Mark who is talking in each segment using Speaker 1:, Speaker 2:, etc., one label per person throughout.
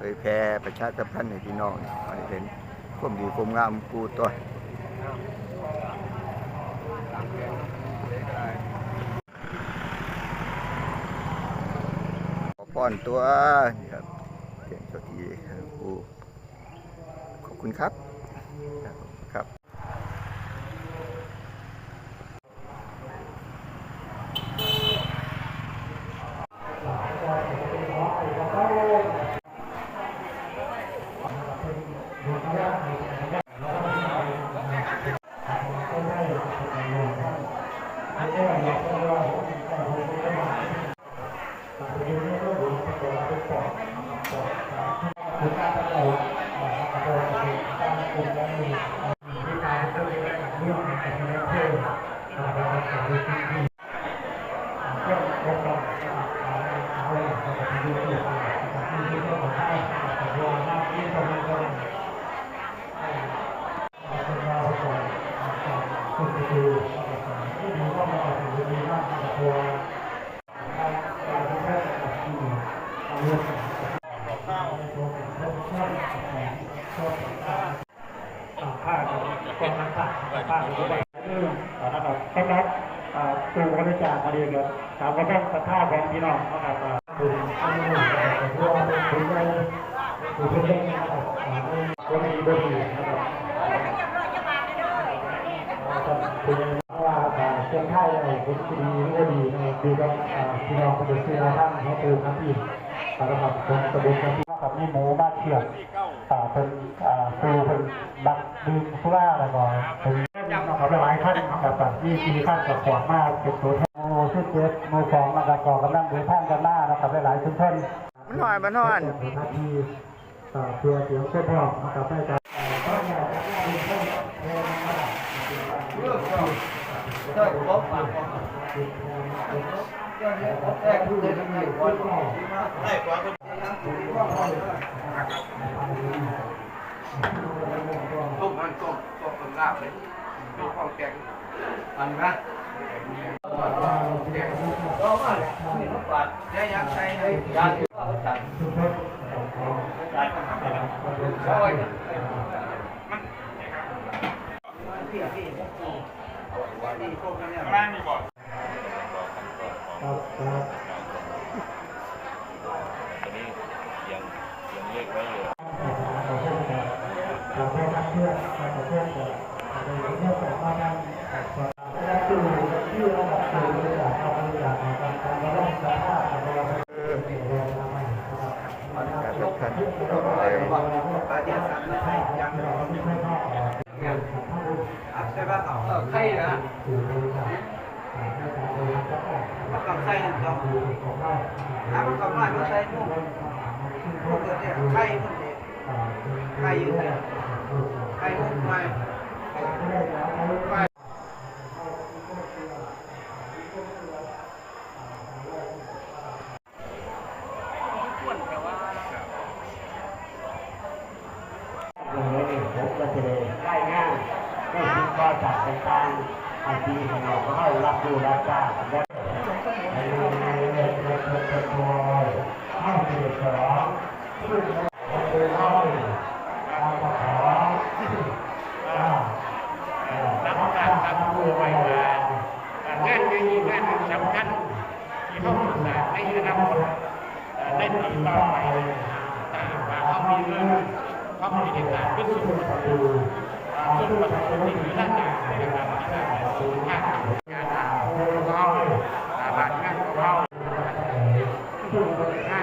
Speaker 1: ผยแพร่ประชาสัมพันธ์ให้พี่น้องให้เห็นความดีความงามกูตัวขอป้อนตัวนี่ครับเสียงสวัสดีครับกูขอบคุณครับ ครับ
Speaker 2: ผ้าของกองทัพผ้าผ้าของตัว นะครับสำหรับตูบริจาคมาดีครับถามว่าต้องศรัทธาของพี่น้องนะครับคุณผู้ว่าคุณได้คุณเพื่อนนะครับคนดีบุรีนะครับคุณว่าเชียงไทยอะไรคุณดีหรือว่าดีนะครับดูกับพี่น้องประชาชนท่านเขาปูครับพี่สำหรับคนตะบุครับพี่กับนี่หมูมานเชียงอ่าเป็นอ่าครูเป็นดักดื่มสุราอะไรก่อน นะครับหลายท่านกับแบบนี่มีท่านกับขวมากเป็นตัวแทนโมชุดเจ็ดโมสองนะครับก่อกำลังเดินทางกันหน้านะครับหลายๆชุมชน
Speaker 1: มันหน่อยมันนอน
Speaker 2: ที่ต่อเพื่อเสียงเพื่อพร้อมนะครับได้การ
Speaker 3: ต้มมันต้มต้มมันลาบเลยต้มข้าวแกง อันนะก็มาเนี่ยมันปาดยายักษ์ใส่ให้ยาที่ว่าเขาจัดโอ้ยมันพี่พี่พี่พวกนั้นเนี่ย
Speaker 2: ครับครับ
Speaker 4: ตอนนี้ยังยังเลขไว้อยู่
Speaker 2: ขอเพื่อนกันขอเพื่อนเพื่อนขอเพื่อนขอเพื่อนะ ดูที่ระดับสูงระดับเอาระดับการการระดับสภาพของเราเป็นให้นะครับ
Speaker 1: การสำคัญต่อไป
Speaker 3: ปาเดียสันไม่ใช่ยังใช่ป่ะเออไข่นะมันกับ ไข่นั่นก็ถ้ามันกับไข่มันใส่พวกพวกเนี่ยไข่มันเนี่ยไข่อยู่เนี่ยไข่พวกไข่อ้วนแต่ว่า
Speaker 2: อย่างก็จานได้คิดว่าจัดต่างๆอาชีพของเราก็ให้รับดูรับทราบและให้รู้ในเรื่องเรื่องเรื่องเรื่องตัวเข้าสู่สองซึ่งเราเคยเล่าตามมาขออ่ารับการรับรู้ไว้ว่างานนี้งานสำคัญที่เขาศึกษาในอนาคต ได้ติดต่อไปถ้าหางว่าเขามีเรื่องเขามีเหตุการณ์ขึ้นสู่ประตูซึ่งประตูนี้คือท่านอย่างในการที่ได้สูงมากงานอ่าวเขาตาบานงานของเขาซึ่งเป็นห้า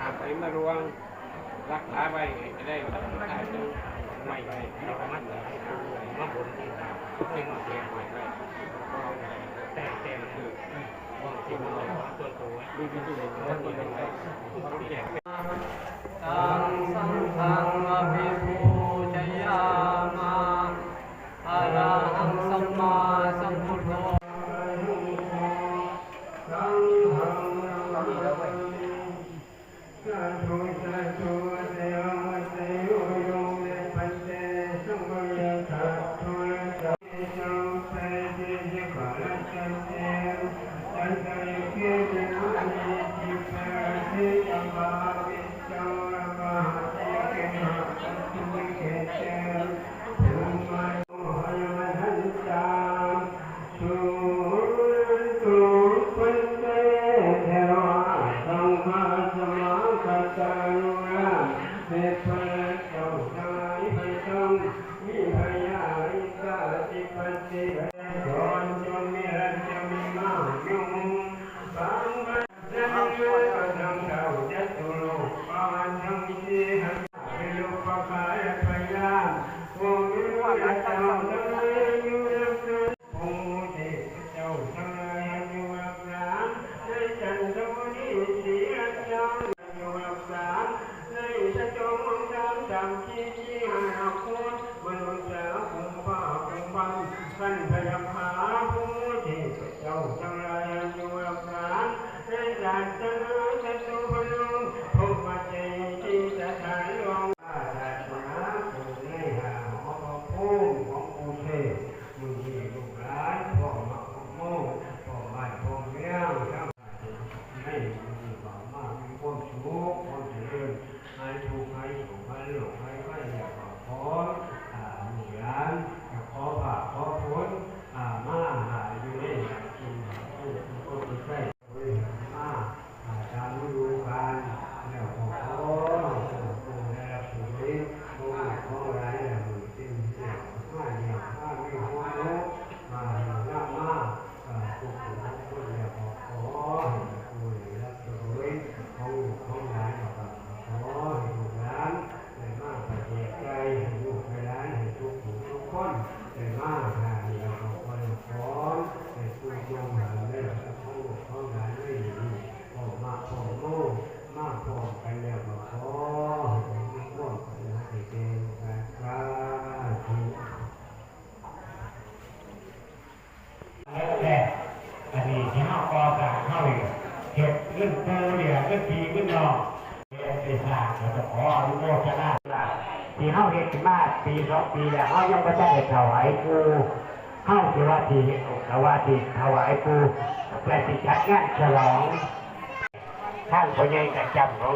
Speaker 5: อาศัยมา
Speaker 3: รวงรักษาไว้ได้อาจจไม่ไปเรามัดให้ดูเลยมาบนที่ซึ่งเตี
Speaker 2: ยหา
Speaker 5: ยไแต่แต่คือว่าที่มันตัวตัวนี่คือตัวตัว văn và lập hạ vô thể sự giàu trong lòng องเป็นสร้างเราจะขออนุโมทนาปีเข้าเห็นมากปีสองปีแล้วเขายังไม่ได้เถวายกูเข้าที่ว่าที่าว่าที่ถวายกูแต่ติดจัดงานฉลองข้างคนใหญ่จัดจำเขา